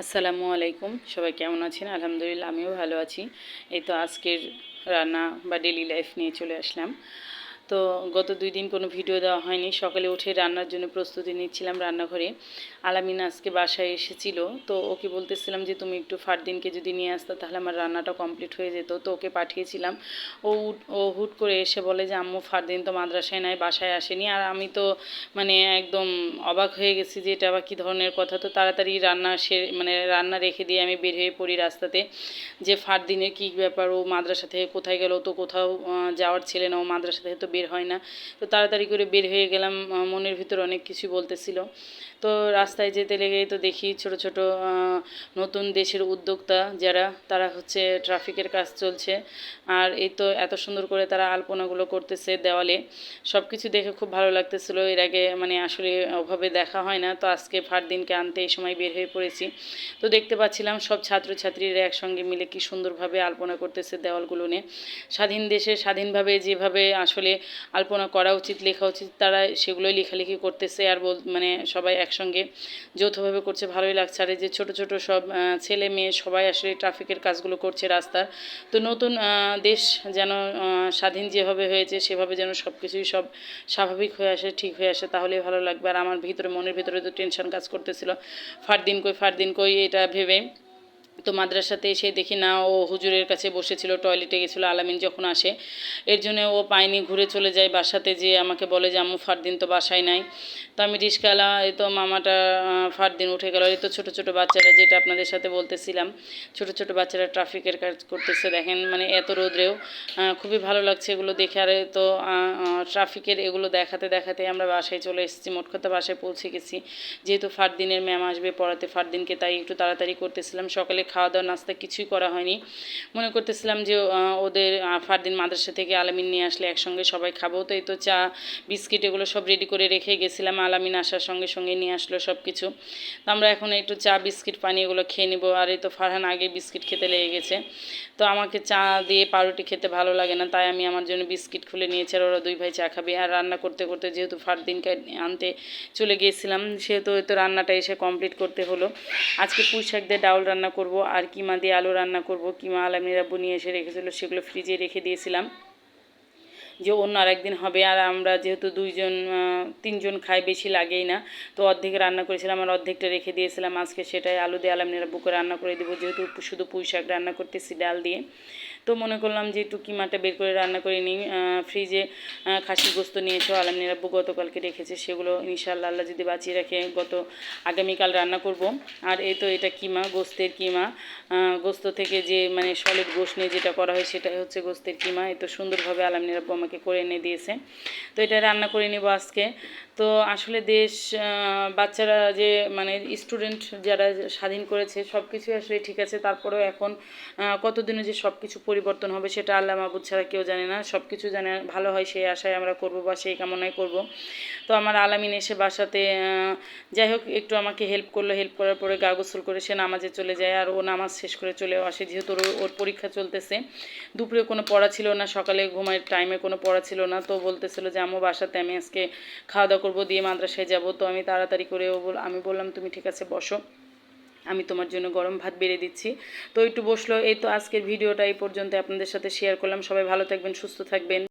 আসসালামু আলাইকুম। সবাই কেমন আছেন? আলহামদুলিল্লাহ, আমিও ভালো আছি। এই তো আজকের রান্না বা ডেলি লাইফ নিয়ে চলে আসলাম। তো গত দুই দিন কোনো ভিডিও দেওয়া হয়নি। সকালে উঠে রান্নার জন্য প্রস্তুতি নিচ্ছিলাম রান্নাঘরে। আলামিন আজকে বাসায় এসেছিল। তো ওকে বলতেছিলাম যে, তুমি একটু ফারদিনকে যদি নিয়ে আসতো, তাহলে আমার রান্নাটা কমপ্লিট হয়ে যেত। তো ওকে পাঠিয়েছিলাম। ও ও হুট করে এসে বলে যে, আম্মু, ফারদিন তো মাদ্রাসায় নাই, বাসায় আসেনি। আর আমি তো মানে একদম অবাক হয়ে গেছি যে, এটা আবার কী ধরনের কথা? তো তাড়াতাড়ি রান্না সে মানে রান্না রেখে দিয়ে আমি বের হয়ে পড়ি রাস্তাতে। যে, ফারদিনের কী ব্যাপার? ও মাদ্রাসা থেকে কোথায় গেল? তো কোথাও যাওয়ার ছেলে না। ও মাদ্রাসা থেকে তো বের হয় না। তো তাড়াতাড়ি করে বের হয়ে গেলাম মনের ভিতর অনেক কিছু বলতেছিল। তো রাস্তায় যেতে লেগেই তো দেখি ছোট ছোট নতুন দেশের উদ্যোক্তা যারা, তারা হচ্ছে ট্রাফিকের কাজ চলছে। আর এই তো এত সুন্দর করে তারা আলপনাগুলো করতেছে দেওয়ালে। সব কিছু দেখে খুব ভালো লাগতেছিল। এর আগে মানে আসলে ওভাবে দেখা হয় না। তো আজকে ফার দিনকে আনতে এই সময় বের হয়ে পড়েছি। তো দেখতে পাচ্ছিলাম সব ছাত্রছাত্রীরা একসঙ্গে মিলে কি সুন্দরভাবে আলপনা করতেছে দেওয়ালগুলো নিয়ে। স্বাধীন দেশে স্বাধীনভাবে যেভাবে আসলে আলপনা করা উচিত, লেখা উচিত। তারা সেগুলোই লেখালেখি করতেছে আর বল মানে সবাই একসঙ্গে যৌথভাবে করছে, ভালোই লাগছে। আর যে ছোট ছোট সব ছেলে মেয়ে সবাই আসলে ট্রাফিকের কাজগুলো করছে রাস্তার তো নতুন দেশ যেন স্বাধীন যেভাবে হয়েছে, সেভাবে যেন সব কিছুই সব স্বাভাবিক হয়ে আসে, ঠিক হয়ে আসে, তাহলেই ভালো লাগবে। আর আমার ভিতরে, মনের ভিতরে তো টেনশন কাজ করতেছিল। ফারদিন কই ফারদিন কই, এটা ভেবে তো মাদ্রাসাতে এসে দেখি না, ও হুজুরের কাছে বসেছিল, টয়লেটে গেছিল, আলামিন যখন আসে, এর জন্য ও পায়নি, ঘুরে চলে যায় বাসাতে যে আমাকে বলে যে, আম্মু, ফারদিন তো বাসায় নাই। তো আমি রিস্কালা এই তো মামাটা ফারদিন উঠে গেল। এই তো ছোটো ছোটো বাচ্চারা যেটা আপনাদের সাথে বলতেছিলাম, ছোটো ছোটো বাচ্চারা ট্রাফিকের কাজ করতেছে, দেখেন মানে এত রোদ্রেও খুবই ভালো লাগছে এগুলো দেখে। আর, তো ট্রাফিকের এগুলো দেখাতে দেখাতে আমরা বাসায় চলে এসেছি, মোট কথা বাসায় পৌঁছে গেছি। যেহেতু ফারদিনের ম্যাম আসবে, পড়াতে ফারদিনকে তাই একটু তাড়াতাড়ি করতেছিলাম, সকালে খাওয়া দাওয়া নাস্তা কিছুই করা হয়নি। মনে করতেছিলাম যে ওদের ফারদিন মাদ্রাসা থেকে আলামিন নিয়ে আসলে একসঙ্গে সবাই খাব। তো এই তো চা, বিস্কিট এগুলো সব রেডি করে রেখে গেছিলাম। আলামিন আসার সঙ্গে সঙ্গে নিয়ে আসলো সব কিছু তো আমরা এখন একটু চা, বিস্কিট, পানি এগুলো খেয়ে নিবো। আর এই তো ফারহান আগে বিস্কিট খেতে লেগে গেছে। তো আমাকে চা দিয়ে পাউরুটি খেতে ভালো লাগে না। তাই আমি আমার জন্য বিস্কিট খুলে নিয়েছি আর ওরা দুই ভাই চা খাবে। আর রান্না করতে করতে যেহেতু ফারদিনকে আনতে চলে গিয়েছিলাম, সেহেতু ওই তো রান্নাটা এসে কমপ্লিট করতে হলো। আজকে পুঁই শাক দিয়ে ডাউল রান্না করব আর কিমা দিয়ে আলু রান্না করব কিমা আলামিরা আব্বু নিয়ে এসে রেখেছিল, সেগুলো ফ্রিজে রেখে দিয়েছিলাম। যে অন্য আরেকদিন হবে আর আমরা যেহেতু দুইজন তিনজন খাই বেশি লাগেই না, তো অর্ধেক রান্না করেছিলাম আর অর্ধেকটা রেখে দিয়েছিলাম। আজকে সেটাই আলু দিয়ে আলামিনের বুকে রান্না করে দেবো, যেহেতু শুধু পুঁই শাক রান্না করতেছি ডাল দিয়ে। তো মনে করলাম যে একটু কিমাটা বের করে রান্না করে নিই। ফ্রিজে খাসির গোস্ত নিয়েছো আলাম আব্বু গতকালকে রেখেছে, সেগুলো ইনশাআল্লাহ আল্লাহ যদি বাঁচিয়ে রাখে, গত আগামীকাল রান্না করব। আর এই তো এটা কিমা, গোস্তের কিমা। গোস্ত থেকে যে মানে সলিড গোস্ত নিয়ে যেটা করা হয়, সেটাই হচ্ছে গোস্তের কিমা। এই তো সুন্দরভাবে আলাম আব্বু আমাকে করে এনে দিয়েছে। তো এটা রান্না করে নিব আজকে। তো আসলে দেশ বাচ্চারা যে মানে স্টুডেন্ট যারা স্বাধীন করেছে সব কিছুই আসলে ঠিক আছে। তারপরেও এখন কতদিনে যে সব কিছু পরিবর্তন হবে সেটা আল্লাহ মাহবুদ ছাড়া কেউ জানে না। সব কিছু জানে ভালো হয় সেই আশায় আমরা করব বা সেই কামনাই করব। তো আমার আলামিন এসে বাসাতে যাই হোক, একটু আমাকে হেল্প করল। হেল্প করার পরে গা গোসল করে সে নামাজে চলে যায় আর ও নামাজ শেষ করে চলেও আসে। যেহেতু ওর পরীক্ষা চলতেছে দুপুরে কোনো পড়া ছিল না, সকালে ঘুমার টাইমে কোনো পড়া ছিল না। তো বলতেছিল যে আমার বাসাতে আমি আজকে খাওয়া দাওয়া করব, দিয়ে মাদ্রাসায় যাব। তো আমি তাড়াতাড়ি করে ও বল, আমি বললাম, তুমি ঠিক আছে, বসো। আমি তোমার জন্য গরম ভাত বেড়ে দিচ্ছি। তো একটু বসল। এই তো আজকের ভিডিওটা এই পর্যন্ত আপনাদের সাথে শেয়ার করলাম। সবাই ভালো থাকবেন, সুস্থ থাকবেন।